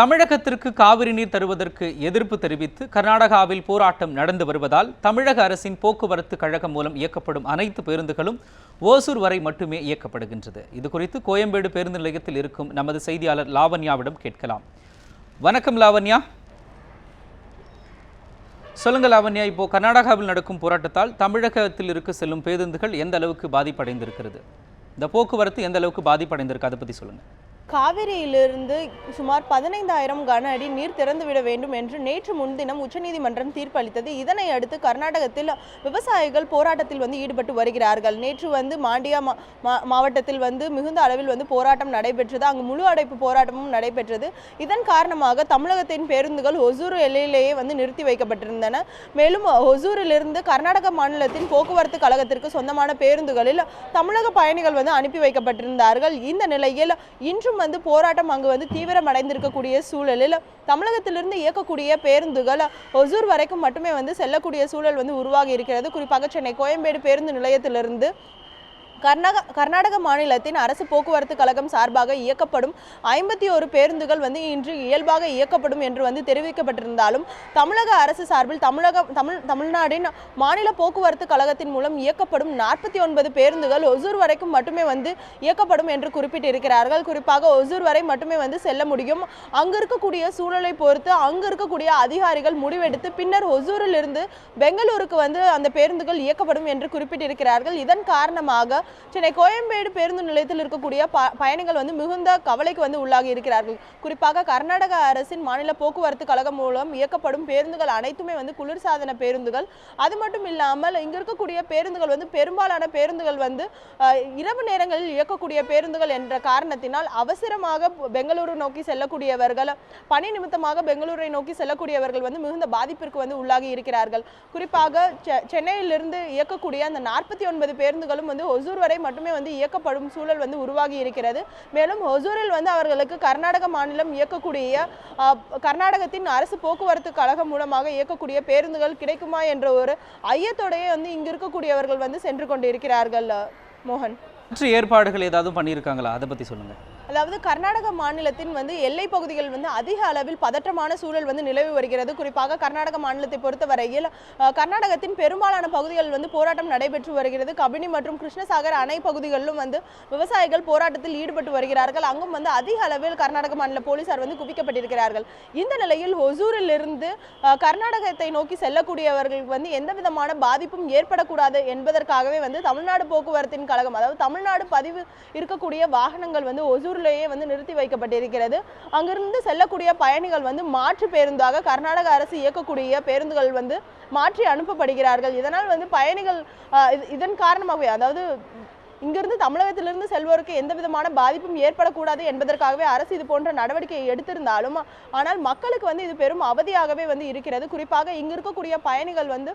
தமிழகத்திற்கு காவிரி நீர் தருவதற்கு எதிர்ப்பு தெரிவித்து கர்நாடகாவில் போராட்டம் நடந்து வருவதால் தமிழக அரசின் போக்குவரத்து கழகம் மூலம் இயக்கப்படும் அனைத்து பேருந்துகளும் ஓசூர் வரை மட்டுமே இயக்கப்படுகின்றது. இது குறித்து கோயம்பேடு பேருந்து நிலையத்தில் இருக்கும் நமது செய்தியாளர் லாவண்யாவிடம் கேட்கலாம். வணக்கம் லாவண்யா. சொல்லுங்க லாவண்யா இப்போ கர்நாடகாவில் நடக்கும் போராட்டத்தால் தமிழகத்தில் இருக்க செல்லும் பேருந்துகள் எந்த அளவுக்கு பாதிப்படைந்திருக்கிறது? இந்த போக்குவரத்து எந்த அளவுக்கு பாதிப்படைந்திருக்கு? அதை பற்றி சொல்லுங்கள் காவிரியிலிருந்து சுமார் பதினைந்தாயிரம் கன அடி நீர் திறந்துவிட வேண்டும் என்று நேற்று முன்தினம் உச்சநீதிமன்றம் தீர்ப்பளித்தது. இதனை அடுத்து கர்நாடகத்தில் விவசாயிகள் போராட்டத்தில் வந்து ஈடுபட்டு வருகிறார்கள். நேற்று வந்து மாண்டியா மா- மா- மாவட்டத்தில் வந்து மிகுந்த அளவில் வந்து போராட்டம் நடைபெற்றது. அங்கு முழு அடைப்பு போராட்டமும் நடைபெற்றது. இதன் காரணமாக தமிழகத்தின் பேருந்துகள் ஒசூர் எல்லையிலேயே வந்து நிறுத்தி வைக்கப்பட்டிருந்தன. மேலும் ஒசூரிலிருந்து கர்நாடக மாநிலத்தின் போக்குவரத்து கழகத்திற்கு சொந்தமான பேருந்துகளில் தமிழக பயணிகள் வந்து அனுப்பி வைக்கப்பட்டிருந்தார்கள். இந்த நிலையில் இன்றும் வந்து போராட்டம் அங்கு வந்து தீவிரமடைந்திருக்கக்கூடிய சூழலில் தமிழகத்திலிருந்து இயக்கக்கூடிய பேருந்துகள் ஒசூர் வரைக்கும் மட்டுமே வந்து செல்லக்கூடிய சூழல் வந்து உருவாகி இருக்கிறது. குறிப்பாக சென்னை கோயம்பேடு பேருந்து நிலையத்திலிருந்து கர்நாடக கர்நாடக மாநிலத்தின் அரசு போக்குவரத்து கழகம் சார்பாக இயக்கப்படும் ஐம்பத்தி ஒரு பேருந்துகள் வந்து இன்று இயல்பாக இயக்கப்படும் என்று வந்து தெரிவிக்கப்பட்டிருந்தாலும் தமிழக அரசு சார்பில் தமிழக தமிழ் தமிழ்நாட்டின் மாநில போக்குவரத்து கழகத்தின் மூலம் இயக்கப்படும் நாற்பத்தி ஒன்பது பேருந்துகள் ஒசூர் வரைக்கும் மட்டுமே வந்து இயக்கப்படும் என்று குறிப்பிட்டிருக்கிறார்கள். குறிப்பாக ஒசூர் வரை மட்டுமே வந்து செல்ல முடியும். அங்கு இருக்கக்கூடிய சூழலை பொறுத்து அங்கு இருக்கக்கூடிய அதிகாரிகள் முடிவெடுத்து பின்னர் ஒசூரிலிருந்து பெங்களூருக்கு வந்து அந்த பேருந்துகள் இயக்கப்படும் என்று குறிப்பிட்டிருக்கிறார்கள். இதன் காரணமாக சென்னை கோயம்பேடு பேருந்து நிலையத்தில் இருக்கக்கூடிய ப பயணிகள் வந்து மிகுந்த கவலைக்கு வந்து உள்ளாகி இருக்கிறார்கள். குறிப்பாக கர்நாடக அரசின் மாநில போக்குவரத்து கழகம் மூலம் இயக்கப்படும் பேருந்துகள் அனைத்துமே வந்து குளிர்சாதன பேருந்துகள். அது மட்டும் இல்லாமல் இங்க இருக்கக்கூடிய பேருந்துகள் வந்து பெரும்பாலான பேருந்துகள் வந்து இரவு நேரங்களில் இயக்கக்கூடிய பேருந்துகள் என்ற காரணத்தினால் அவசரமாக பெங்களூரு நோக்கி செல்லக்கூடியவர்கள் பணி நிமித்தமாக பெங்களூரை நோக்கி செல்லக்கூடியவர்கள் வந்து மிகுந்த பாதிப்பிற்கு வந்து உள்ளாகி இருக்கிறார்கள். குறிப்பாக சென்னையிலிருந்து இயக்கக்கூடிய அந்த நாற்பத்தி ஒன்பது பேருந்துகளும் வந்து ஒசூர் வரை மட்டுமே வந்து இயக்கப்படும் சூழல் வந்து உருவாகி இருக்கிறது. மேலும் ஒசூரில் வந்து அவர்களுக்கு கர்நாடக மாநிலம் இயக்கக்கூடிய கர்நாடகத்தின் அரசு போக்குவரத்து கழகம் மூலமாக இயக்கக்கூடிய பேருந்துகள் கிடைக்குமா என்ற ஒரு ஐயத்தோடையே வந்து இங்கு இருக்கக்கூடியவர்கள் வந்து சென்று கொண்டிருக்கிறார்கள் மோகன். ஏற்பாடுகள் ஏதாவது பண்ணியிருக்காங்களா? அதை பத்தி சொல்லுங்க. அதாவது கர்நாடக மாநிலத்தின் வந்து எல்லை பகுதிகள் வந்து அதிக அளவில் பதற்றமான சூழல் வந்து நிலவி வருகிறது. குறிப்பாக கர்நாடக மாநிலத்தை பொறுத்தவரையில் கர்நாடகத்தின் பெரும்பாலான பகுதிகள் வந்து போராட்டம் நடைபெற்று வருகிறது. கபினி மற்றும் கிருஷ்ணசாகர் அணை பகுதிகளிலும் வந்து விவசாயிகள் போராட்டத்தில் ஈடுபட்டு வருகிறார்கள். அங்கும் வந்து அதிக அளவில் கர்நாடக மாநில போலீசார் வந்து குவிக்கப்பட்டிருக்கிறார்கள். இந்த நிலையில் ஒசூரில் இருந்து கர்நாடகத்தை நோக்கி செல்லக்கூடியவர்களுக்கு வந்து எந்த விதமான பாதிப்பும் ஏற்படக்கூடாது என்பதற்காகவே வந்து தமிழ்நாடு போக்குவரத்தின் கழகம் அதாவது தமிழ்நாடு பதிவு இருக்கக்கூடிய வாகனங்கள் வந்து ஒசூர்லேயே வந்து நிறுத்தி வைக்கப்பட்டிருக்கிறது. அங்கிருந்து செல்லக்கூடிய பயணிகள் வந்து மாற்று பேருந்தாக கர்நாடக அரசு இயக்கக்கூடிய பேருந்துகள் வந்து மாற்றி அனுப்பப்படுகிறார்கள். இதனால் வந்து பயணிகள் இதன் காரணமாகவே அதாவது இங்கிருந்து தமிழகத்திலிருந்து செல்வோருக்கு எந்த விதமான பாதிப்பும் ஏற்படக்கூடாது என்பதற்காகவே அரசு இது போன்ற நடவடிக்கையை எடுத்திருந்தாலும் ஆனால் மக்களுக்கு வந்து இது பெரும் அவதியாகவே வந்து இருக்கிறது. குறிப்பாக இங்கு இருக்கக்கூடிய பயணிகள் வந்து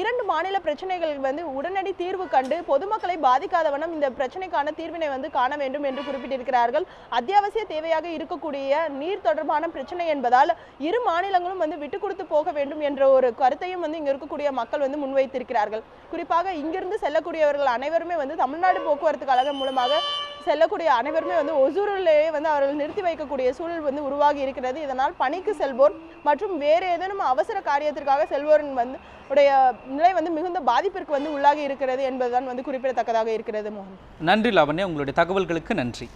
இரண்டு மாநில பிரச்சனைகள் வந்து உடனடி தீர்வு கண்டு பொதுமக்களை பாதிக்காத வண்ணம் இந்த பிரச்சனைக்கான தீர்வினை வந்து காண வேண்டும் என்று குறிப்பிட்டிருக்கிறார்கள். அத்தியாவசிய தேவையாக இருக்கக்கூடிய நீர் தொடர்பான பிரச்சனை என்பதால் இரு மாநிலங்களும் வந்து விட்டு கொடுத்து போக வேண்டும் என்ற ஒரு கருத்தையும் வந்து இங்கு இருக்கக்கூடிய மக்கள் வந்து முன்வைத்திருக்கிறார்கள். குறிப்பாக இங்கிருந்து செல்லக்கூடியவர்கள் அனைவருமே வந்து தமிழ்நாடு போக்குவரத்து கழகம் மூலமாக செல்லக்கூடிய அனைவருமே வந்து ஒசூரிலேயே வந்து அவர்கள் நிறுத்தி வைக்கக்கூடிய சூழல் வந்து உருவாகி இருக்கிறது. இதனால் பணிக்கு செல்வோர் மற்றும் வேறு ஏதேனும் அவசர காரியத்திற்காக செல்வோரின் வந்து உடைய நிலை வந்து மிகுந்த பாதிப்பிற்கு வந்து உள்ளாகி இருக்கிறது என்பதுதான் வந்து குறிப்பிடத்தக்கதாக இருக்கிறது மோகன். நன்றி லாவண்யா. உங்களுடைய தகவல்களுக்கு நன்றி.